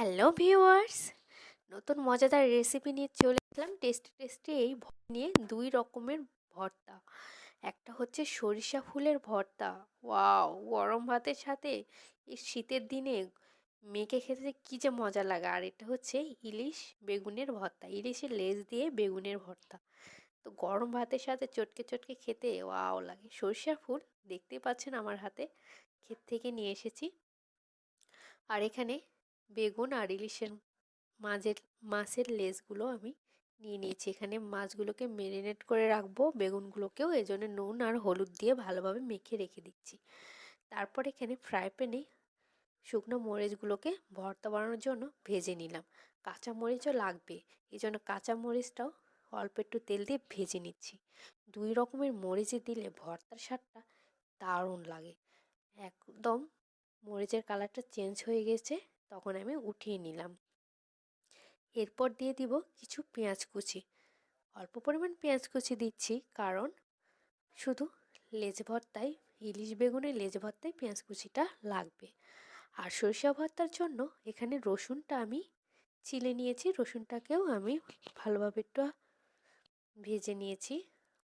Hello viewers নতুন মজাদার recipe নিয়ে চলে এলাম টেস্টি টেস্টি এই নিয়ে দুই রকমের ভর্তা। একটা হচ্ছে সরিষা ফুলের ভর্তা। ওয়াও, গরম ভাতের সাথে এই শীতের দিনে মেখে খেতে কী যে মজা লাগে। আর এটা হচ্ছে ইলিশ বেগুনের ভর্তা। ইলিশের লেজ দিয়ে বেগুনের ভর্তা। তো গরম ভাতের সাথে চটকে চটকে খেতে ওয়াও লাগে। সরিষা ফুল দেখতেই পাচ্ছেন আমার হাতে। ক্ষেত থেকে নিয়ে এসেছি। আর এখানে বেগুন আর ইলিশের মাঝের, মাছের লেজগুলো আমি নিয়ে নিয়েছি। এখানে মাছগুলোকে মেরিনেট করে রাখব বেগুনগুলোকেও এই জন্য নুন আর হলুদ দিয়ে ভালোভাবে মেখে রেখে দিচ্ছি। তারপর এখানে ফ্রাই প্যানে শুকনো মরিচগুলোকে ভর্তা বানানোর জন্য ভেজে নিলাম। কাঁচা মরিচও লাগবে এই জন্য কাঁচা মরিচটাও অল্প একটু তেল দিয়ে ভেজে নিচ্ছি। দুই রকমের মরিচে দিলে ভর্তার স্বাদটা দারুণ লাগে। একদম মরিচের কালারটা চেঞ্জ হয়ে গেছে। তখন আমি উঠিয়ে নিলাম। এরপর দিয়ে দিব কিছু পেঁয়াজ কুচি। অল্প পরিমাণ পেঁয়াজ কুচি দিচ্ছি কারণ শুধু লেজ ভর্তায়, ইলিশ বেগুনের লেজ ভর্তায় পেঁয়াজ কুচিটা লাগবে। আর সরিষা ভর্তার জন্য এখানে রসুনটা আমি চিলে নিয়েছি, রসুনটাকেও আমি ভালোভাবে একটু ভেজে নিয়েছি।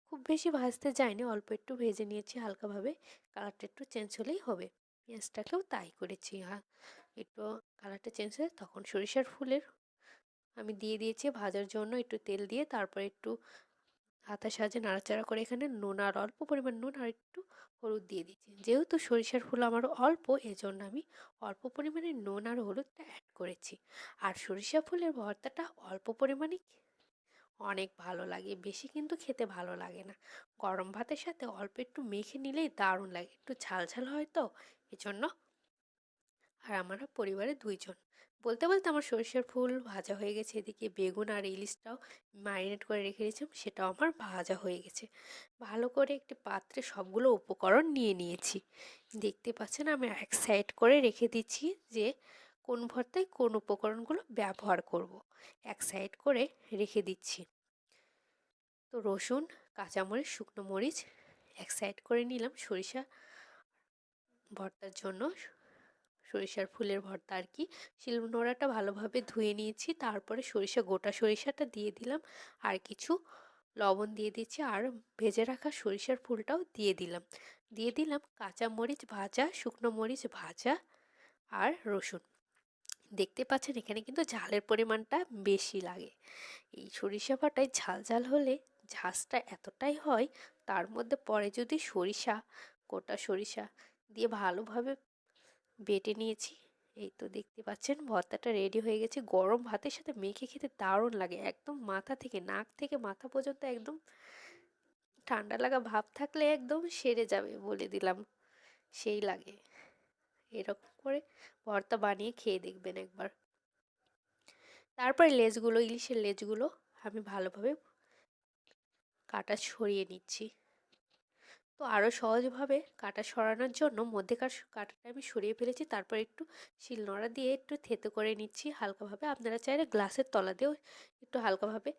খুব বেশি ভাজতে যায়নি, অল্প একটু ভেজে নিয়েছি হালকাভাবে। কালারটা একটু চেঞ্জ হলেই হবে। পেঁয়াজটাকেও তাই করেছি একটু কালারটা চেঞ্জ হয়ে তখন সরিষার ফুলের আমি দিয়ে দিয়েছি ভাজার জন্য একটু তেল দিয়ে, তারপর একটু হাতার সাহায্যে নাড়াচাড়া করে এখানে নুন আর অল্প পরিমাণ নুন আর একটু হলুদ দিয়ে দিয়েছি। যেহেতু সরিষার ফুল আমার অল্প, এজন্য আমি অল্প পরিমাণে নুন আর হলুদটা অ্যাড করেছি। আর সরিষা ফুলের ভর্তাটা অল্প পরিমাণে অনেক ভালো লাগে, বেশি কিন্তু খেতে ভালো লাগে না। গরম ভাতের সাথে অল্প একটু মেখে নিলেই দারুণ লাগে, একটু ঝাল ঝাল হয় তো, এজন্য আর আমার পরিবারে দুইজন। বলতে বলতে আমার সরিষার ফুল ভাজা হয়ে গেছে। এদিকে বেগুন আর ইলিশটাও ম্যারিনেট করে রেখে দিয়েছিলাম, সেটাও আমার ভাজা হয়ে গেছে। ভালো করে একটি পাত্রে সবগুলো উপকরণ নিয়ে নিয়েছি। দেখতে পাচ্ছেন আমি এক সাইড করে রেখে দিচ্ছি যে, কোন ভর্তায় কোন উপকরণগুলো ব্যবহার করব। এক সাইড করে রেখে দিচ্ছি। তো রসুন, কাঁচামরিচ, শুকনো মরিচ এক সাইড করে নিলাম সরিষা ভর্তার জন্য। সরিষার ফুলের ভর্তা আর কি শিলনোড়াটা ভালোভাবে ধুয়ে নিয়েছি, তারপরে সরিষা, গোটা সরিষাটা দিয়ে দিলাম। আর কিছু লবণ দিয়ে দিচ্ছি আর ভেজে রাখা সরিষার ফুলটাও দিয়ে দিলাম। দিয়ে দিলাম কাঁচা মরিচ ভাজা, শুকনো মরিচ ভাজা আর রসুন। দেখতে পাচ্ছেন এখানে কিন্তু ঝালের পরিমাণটা বেশি লাগে। এই সরিষা বাটায় ঝাল ঝাল হলে ঝাঁসটা এতটাই হয়, তার মধ্যে পরে যদি সরিষা, গোটা সরিষা দিয়ে ভালোভাবে বেটে নিয়েছি। এই তো দেখতে পাচ্ছেন, ভর্তাটা রেডি হয়ে গেছে। গরম ভাতের সাথে মেখে খেতে দারুণ লাগে। একদম মাথা থেকে, নাক থেকে মাথা পর্যন্ত একদম ঠান্ডা লাগা ভাব থাকলে একদম সেরে যাবে বলে দিলাম। সেই লাগে। এরকম করে ভর্তা বানিয়ে খেয়ে দেখবেন একবার। তারপরে লেজগুলো, ইলিশের লেজগুলো আমি ভালোভাবে কাটা ছড়িয়ে নিচ্ছি। তো আরও সহজভাবে কাটা সরানোর জন্য মধ্যেকার কাটাটা আমি সরিয়ে ফেলেছি। তারপর একটু শিলনোড়া দিয়ে একটু থেতো করে নিচ্ছি। হালকাভাবে আপনারা চাইলে গ্লাসের তলা দিয়েও একটু হালকাভাবে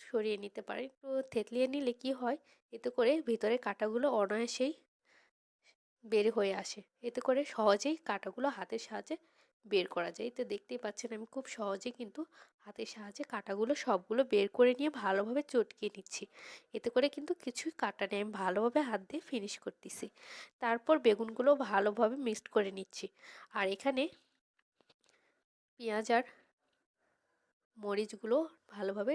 সরিয়ে নিতে পারেন। একটু থেতলিয়ে নিলে কি হয়, এতে করে ভিতরে কাটাগুলো অনায়াসেই বের হয়ে আসে। এতে করে সহজেই কাটাগুলো হাতের সাহায্যে বের করা যায়। তো দেখতেই পাচ্ছেন আমি খুব সহজেই কিন্তু হাতের সাহায্যে কাটাগুলো সবগুলো বের করে নিয়ে ভালোভাবে চটকে নিচ্ছি। এতে করে কিন্তু কিছুই কাটা নেই। আমি ভালোভাবে হাত দিয়ে ফিনিশ করতেছি। তারপর বেগুনগুলো ভালোভাবে মিক্সড করে নিচ্ছি। আর এখানে পেঁয়াজ আর মরিচগুলো ভালোভাবে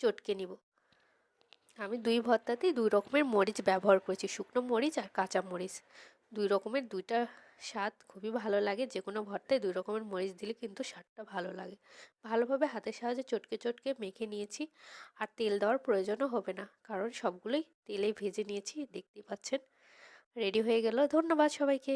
চটকে নিব। আমি দুই ভর্তাতেই দুই রকমের মরিচ ব্যবহার করেছি। শুকনো মরিচ আর কাঁচা মরিচ। দুই রকমের, দুইটা স্বাদ খুবই ভালো লাগে। যে কোনো ভর্তায় দুই রকমের মরিচ দিলে কিন্তু স্বাদটা ভালো লাগে। ভালোভাবে হাতের সাহায্যে চটকে চটকে মেখে নিয়েছি আর তেল দেওয়ার প্রয়োজনও হবে না, কারণ সবগুলোই তেলে ভেজে নিয়েছি, দেখতেই পাচ্ছেন। রেডি হয়ে গেল, ধন্যবাদ সবাইকে।